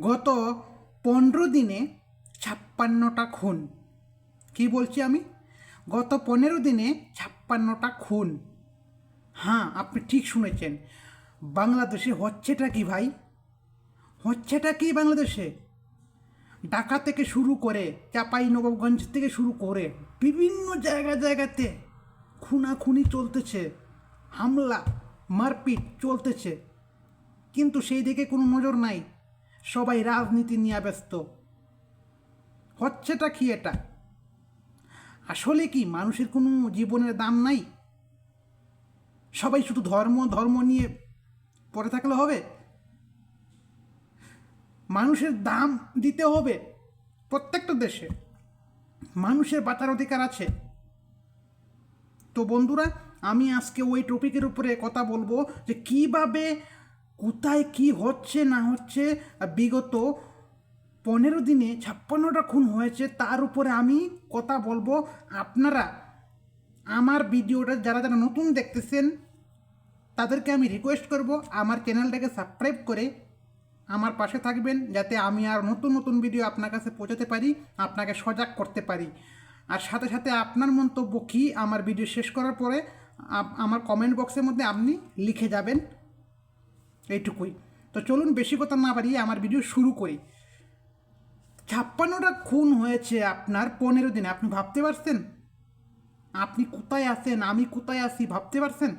গত পনেরো দিনে ছাপ্পান্নটা খুন। কি বলছি আমি? গত পনেরো দিনে ছাপ্পান্নটা খুন। হ্যাঁ আপনি ঠিক শুনেছেন। বাংলাদেশে হচ্ছেটা কি ভাই? হচ্ছেটা কি বাংলাদেশে? ঢাকা থেকে শুরু করে চাপাই নবাবগঞ্জ থেকে শুরু করে বিভিন্ন জায়গা জায়গাতে খুনাখুনি চলতেছে, হামলা, মারপিট চলতেছে। কিন্তু সেই দিকে কোনো নজর নাই। সবাই রাজনীতি নিয়ে ব্যস্ত। হচ্ছেটা কি এটা? আসলে কি মানুষের কোনো জীবনের দাম নাই? সবাই শুধু ধর্ম ধর্ম নিয়ে পড়ে থাকলে হবে? মানুষের দাম দিতে হবে প্রত্যেকটা দেশে। মানুষের বাঁচার অধিকার আছে। তো বন্ধুরা, আমি আজকে ওই টপিকের উপরে কথা বলব যে কীভাবে কোথায় কি হচ্ছে না হচ্ছে বিগত পনেরো দিনে ছাপ্পান্নটা খুন হয়েছে, তার উপরে আমি কথা বলব। আপনারা আমার ভিডিওটা যারা যারা নতুন দেখতেছেন, তাদেরকে আমি রিকোয়েস্ট করব আমার চ্যানেলটাকে সাবস্ক্রাইব করে আমার পাশে থাকবেন, যাতে আমি আর নতুন নতুন ভিডিও আপনার কাছে পৌঁছাতে পারি, আপনাকে সজাগ করতে পারি। আর সাথে সাথে আপনার মন্তব্য কী, আমার ভিডিও শেষ করার পরে আমার কমেন্ট বক্সের মধ্যে আপনি লিখে যাবেন। এইটুকুই। তো চলুন বেশি কথা না বাড়িয়ে আমার ভিডিও শুরু করি। ছাপ্পান্নটা খুন হয়েছে আপনার পনেরো দিনে, আপনি ভাবতে পারছেন? আপনি কোথায় আছেন? আমি কোথায় আছি? ভাবতে পারছেন?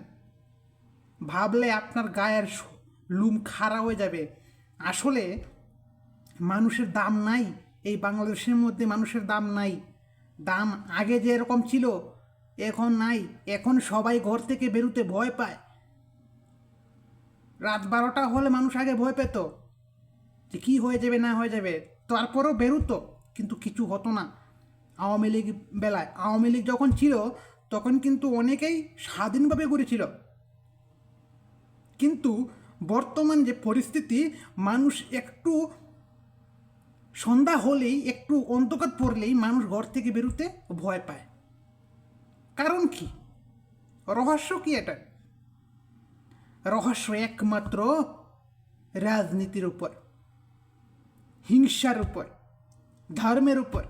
ভাবলে আপনার গায়ের লুম খাড়া হয়ে যাবে। আসলে মানুষের দাম নাই, এই বাংলাদেশের মধ্যে মানুষের দাম নাই। দাম আগে যে এরকম ছিল, এখন নাই। এখন সবাই ঘর থেকে বেরোতে ভয় পায়। রাত বারোটা হলে মানুষ আগে ভয় পেত যে কী হয়ে যাবে, না হয়ে যাবে। তারপরও বেরোতো, কিন্তু কিছু হতো না। আওয়ামী লীগ বেলায়। আওয়ামী লীগ যখন ছিল, তখন কিন্তু অনেকেই স্বাধীনভাবে ঘুরেছিল। কিন্তু বর্তমান যে পরিস্থিতি, মানুষ একটু সন্ধ্যা হলেই, একটু অন্ধকার পড়লেই মানুষ ঘর থেকে বেরোতে ভয় পায়। কারণ কি? রহস্য কি এটা? রহস্য একমাত্র রাজনীতির উপর, হিংসার উপর, ধর্মের উপর।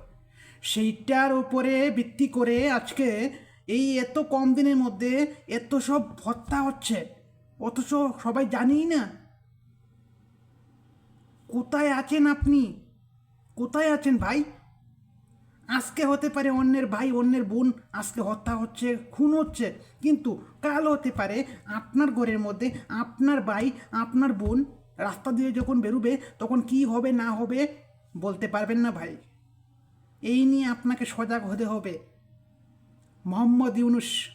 সেইটার উপরে ভিত্তি করে আজকে এই এত কম দিনের মধ্যে এত সব হত্যা হচ্ছে, অথচ সবাই জানিই না। কোথায় আছেন আপনি? কোথায় আছেন ভাই? আজকে হতে পারে অন্যের ভাই, অন্যের বোন, আজকে হত্যা হচ্ছে, খুন হচ্ছে। কিন্তু কাল হতে পারে আপনার ঘরের মধ্যে আপনার ভাই, আপনার বোন রাস্তা দিয়ে যখন বেরোবে, তখন কি হবে, না হবে বলতে পারবেন না ভাই। এই নিয়ে আপনাকে সজাগ হতে হবে। মোহাম্মদ ইউনুস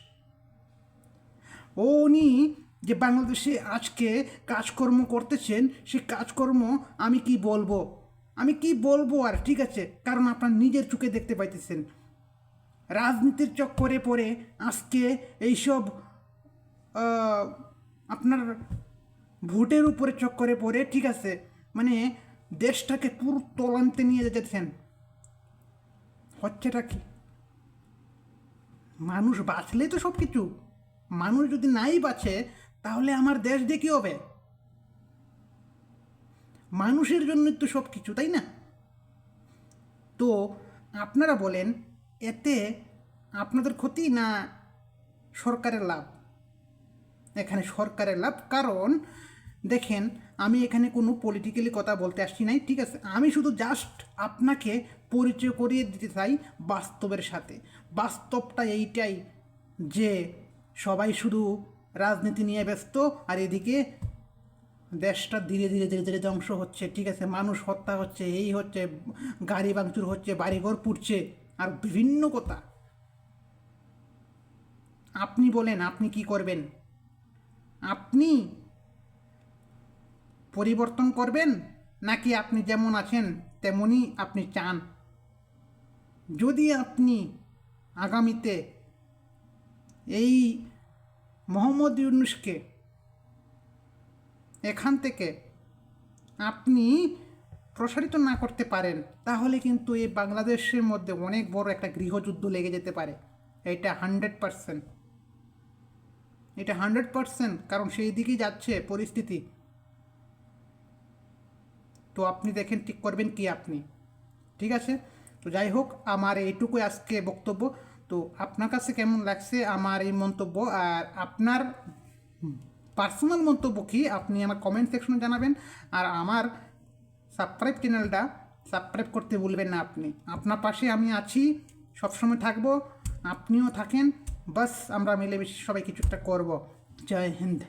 ও উনি যে বাংলাদেশে আজকে কাজকর্ম করতেছেন, সে কাজকর্ম আমি কি বলব? আমি কি বলব আর? ঠিক আছে, কারণ আপনার নিজের চোখে দেখতে পাইতেছেন। রাজনীতির চক্করে পড়ে আজকে এইসব আপনার ভোটের উপরে চক্করে পড়ে, ঠিক আছে? মানে দেশটাকে পুরো তলান্তে নিয়ে যেতেছেন। হচ্ছেটা কি? মানুষ বাঁচলেই তো সব কিছু মানুষ যদি নাই বাঁচে, তাহলে আমার দেশ দিয়ে কী হবে? মানুষের জন্যই তো সব কিছু তাই না? তো আপনারা বলেন, এতে আপনাদের ক্ষতি না সরকারের লাভ? এখানে সরকারের লাভ, কারণ দেখেন, আমি এখানে কোনো পলিটিক্যালি কথা বলতে আসছি নাই, ঠিক আছে? আমি শুধু জাস্ট আপনাকে পরিচয় করিয়ে দিতে চাই বাস্তবের সাথে। বাস্তবটা এইটাই যে সবাই শুধু রাজনীতি নিয়ে ব্যস্ত আর এদিকে দেশটা ধীরে ধীরে ধীরে ধীরে ধ্বংস হচ্ছে, ঠিক আছে? মানুষ হত্যা হচ্ছে, এই হচ্ছে, গাড়ি ভাঙচুর হচ্ছে, বাড়িঘর পুড়ছে, আর বিভিন্ন কথা। আপনি বলেন, আপনি কি করবেন? আপনি পরিবর্তন করবেন, নাকি আপনি যেমন আছেন তেমনই আপনি চান? যদি আপনি আগামীতে এই মোহাম্মদ ইউনুসকে এখান থেকে আপনি প্রসারিত না করতে পারেন, তাহলে কিন্তু এই বাংলাদেশের মধ্যে অনেক বড় একটা গৃহযুদ্ধ লেগে যেতে পারে। এটা হান্ড্রেড পারসেন্ট। এটা হান্ড্রেড পারসেন্ট, কারণ সেই দিকেই যাচ্ছে পরিস্থিতি। তো আপনি দেখেন ঠিক করবেন কি আপনি। ঠিক আছে? তো যাই হোক, আমার এইটুকুই আজকে বক্তব্য। তো আপনার কাছে কেমন লাগছে আমার এই মন্তব্য? আর আপনার পার্সোনাল মন্তব্য কী, আপনি আমার কমেন্ট সেকশনে জানাবেন। আর আমার সাবস্ক্রাইব চ্যানেলটা সাবস্ক্রাইব করতে ভুলবেন না আপনি। আপনার পাশে আমি আছি, সবসময় থাকব, আপনিও থাকেন। বাস, আমরা মিলেমিশে সবাই কিছু একটা করব। জয় হিন্দ।